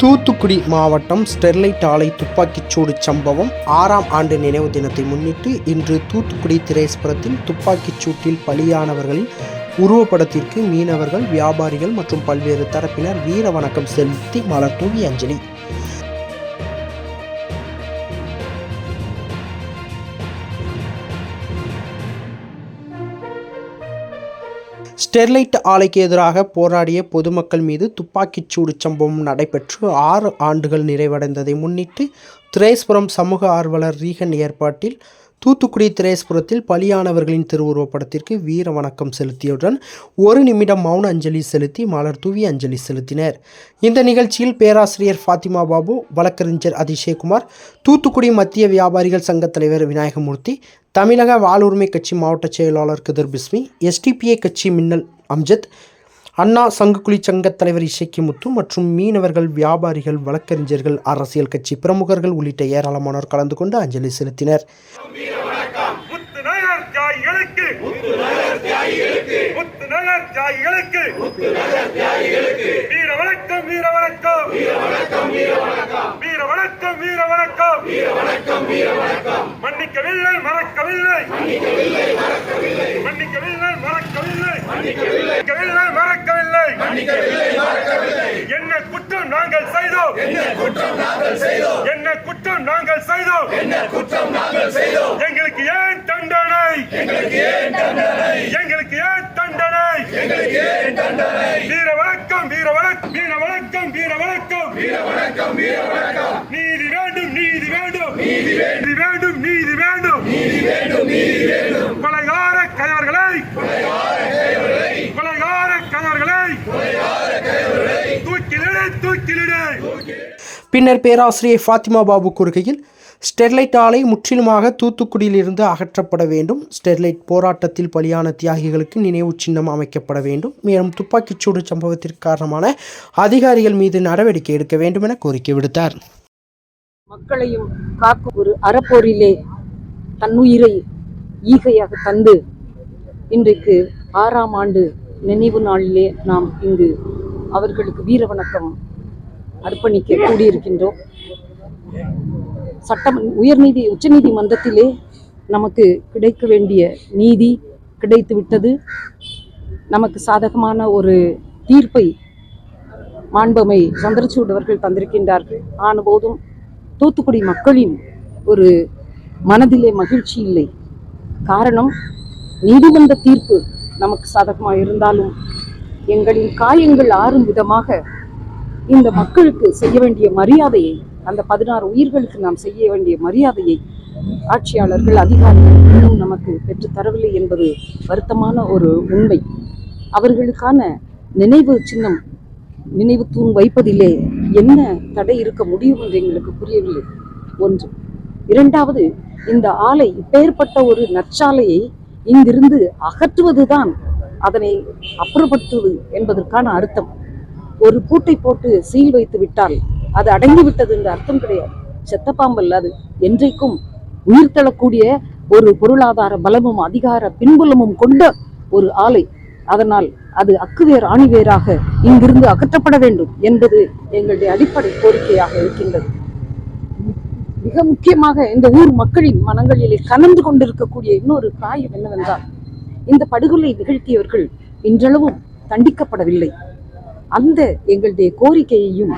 தூத்துக்குடி மாவட்டம் ஸ்டெர்லைட் ஆலை துப்பாக்கிச்சூடு சம்பவம் ஆறாம் ஆண்டு நினைவு தினத்தை முன்னிட்டு இன்று தூத்துக்குடி திரேஸ்புரத்தில் துப்பாக்கிச் சூட்டில் பலியானவர்களின் உருவப்படத்திற்கு மீனவர்கள் வியாபாரிகள் மற்றும் பல்வேறு தரப்பினர் வீர வணக்கம் செலுத்தி மலர் தூவி அஞ்சலி. ஸ்டெர்லைட் ஆலைக்கு எதிராக போராடிய பொதுமக்கள் மீது துப்பாக்கிச் சூடு சம்பவம் நடைபெற்று ஆறு ஆண்டுகள் நிறைவடைந்ததை முன்னிட்டு திரேஸ்புரம் சமூக ஆர்வலர் ரீகன் ஏற்பாட்டில் தூத்துக்குடி திரேஸ்புரத்தில் பலியானவர்களின் திருவுருவப் படத்திற்கு வீர வணக்கம் செலுத்தியவுடன் ஒரு நிமிடம் மௌன அஞ்சலி செலுத்தி மலர் தூவி அஞ்சலி செலுத்தினர். இந்த நிகழ்ச்சியில் பேராசிரியர் ஃபாத்திமா பாபு வழக்கறிஞர் அதிசயகுமார் தூத்துக்குடி மத்திய வியாபாரிகள் சங்கத் தலைவர் விநாயகமூர்த்தி தமிழக வாழ்வுரிமை கட்சி மாவட்ட செயலாளர் கதிர் பிஸ்மி எஸ்டிபிஐ கட்சி மின்னல் அம்ஜத் அண்ணா சங்குக்குழி சங்கத் தலைவர் இசைக்கு முத்து மற்றும் மீனவர்கள் வியாபாரிகள் வழக்கறிஞர்கள் அரசியல் கட்சி பிரமுகர்கள் உள்ளிட்ட ஏராளமானோர் கலந்து கொண்டு அஞ்சலி செலுத்தினர் முத்து நகர் தியாகிகளுக்கு முத்து நகர் தியாகிகளுக்கு வீர வணக்கம் வீர வணக்கம் வீர வணக்கம் வீர வணக்கம் மன்னிக்கவில்லை மறக்கவில்லை. மன்னிக்கவில்லை மறக்கவில்லை. மன்னிக்கவில்லை மறக்கவில்லை. என்ன குற்றம் நாங்கள் செய்தோம். என்ன குற்றம் நாங்கள் செய்தோம். எங்களுக்கு ஏன் தண்டனை எங்களுக்கு ஏன் தண்டனை? வீர வணக்கம் வீர வணக்கம் வீர வணக்கம் வீர வணக்கம் நீதி வேண்டும் நீதி வேண்டும். நீதி வேண்டும். நீதி வேண்டும் கொலைகார கயவர்களை. கொலைகார கயவர்களை. தூக்கிலிடு தூக்கிலிடு. பின்னர் பேராசிரியர் ஃபாத்திமா பாபு கூறுகையில் ஸ்டெர்லைட் ஆலை முற்றிலுமாக தூத்துக்குடியிலிருந்து அகற்றப்பட வேண்டும். ஸ்டெர்லைட் போராட்டத்தில் பலியான தியாகிகளுக்கு நினைவு சின்னம் அமைக்கப்பட வேண்டும். மேலும் துப்பாக்கிச்சூடு சம்பவத்திற்கு காரணமான அதிகாரிகள் மீது நடவடிக்கை எடுக்க வேண்டும் என கோரிக்கை விடுத்தார். மக்களையும் காக்கும் ஒரு அறப்போரிலே தன்னுயிரை ஈகையாக தந்து இன்றைக்கு ஆறாம் ஆண்டு நினைவு நாளிலே நாம் இங்கு அவர்களுக்கு வீர வணக்கம் அர்ப்பணிக்க கூடியிருக்கின்றோம். சட்டம் உயர்நீதி உச்சநீதிமன்றத்திலே நமக்கு கிடைக்க வேண்டிய நீதி கிடைத்து விட்டது. நமக்கு சாதகமான ஒரு தீர்ப்பை மாண்பமை சந்திரசூட் அவர்கள் தந்திருக்கின்றார்கள். ஆனபோதும் தூத்துக்குடி மக்களின் ஒரு மனதிலே மகிழ்ச்சி இல்லை. காரணம் நீதிமன்ற தீர்ப்பு நமக்கு சாதகமாக இருந்தாலும் எங்களின் காயங்கள் ஆறும் விதமாக இந்த மக்களுக்கு செய்ய வேண்டிய மரியாதையை அந்த பதினாறு உயிர்களுக்கு நாம் செய்ய வேண்டிய மரியாதையை ஆட்சியாளர்கள் அதிகாரிகள் இன்னும் நமக்கு பெற்றுத்தரவில்லை என்பது வருத்தமான ஒரு உண்மை. அவர்களுக்கான நினைவு சின்னம் நினைவு தூண் வைப்பதிலே என்ன தடை இருக்க முடியும் என்று எங்களுக்கு புரியவில்லை. ஒன்று. இரண்டாவது இந்த ஆலை இப்பேற்பட்ட ஒரு நற்சாலையை இங்கிருந்து அகற்றுவதுதான் அதனை அப்புறப்படுத்துவது என்பதற்கான அர்த்தம். ஒரு பூட்டை போட்டு சீல் வைத்து விட்டால் அது அடங்கி விட்டது என்று அர்த்தம் கிடையாது. செத்த பாம்பல் அது. என்றைக்கும் உயிர் தள்ளக்கூடிய ஒரு பொருளாதார பலமும் அதிகார பின்புலமும் கொண்ட ஒரு ஆலை. அதனால் அது அக்குவேர் ஆணிவேராக இங்கிருந்து அகற்றப்பட வேண்டும் என்பது எங்களுடைய அடிப்படை கோரிக்கையாக இருக்கின்றது. மிக முக்கியமாக இந்த ஊர் மக்களின் மனங்களிலே கனந்து கொண்டிருக்கக்கூடிய இன்னொரு காயம் என்னவென்றால் இந்த படுகொலை நிகழ்த்தியவர்கள் இன்றளவும் தண்டிக்கப்படவில்லை. அந்த எங்களுடைய கோரிக்கையையும்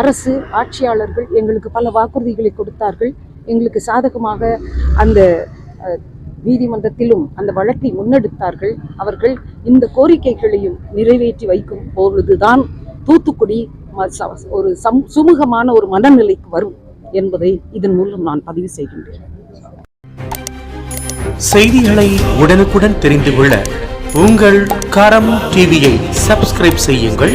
அரசு ஆட்சியாளர்கள் எங்களுக்கு பல வாக்குறுதிகளை கொடுத்தார்கள். எங்களுக்கு சாதகமாக அந்த நீதிமன்றத்திலும் அந்த வழக்கை முன்னெடுத்தார்கள். அவர்கள் இந்த கோரிக்கைகளையும் நிறைவேற்றி வைக்கும் பொழுதுதான் தூத்துக்குடி ஒரு சம் சுமூகமான ஒரு மனநிலைக்கு வரும் என்பதை இதன் மூலம் நான் பதிவு செய்கின்றேன். செய்திகளை உடனுக்குடன் தெரிந்து கொள்ள உங்கள் கரம் டிவியை சப்ஸ்கிரைப் செய்யுங்கள்.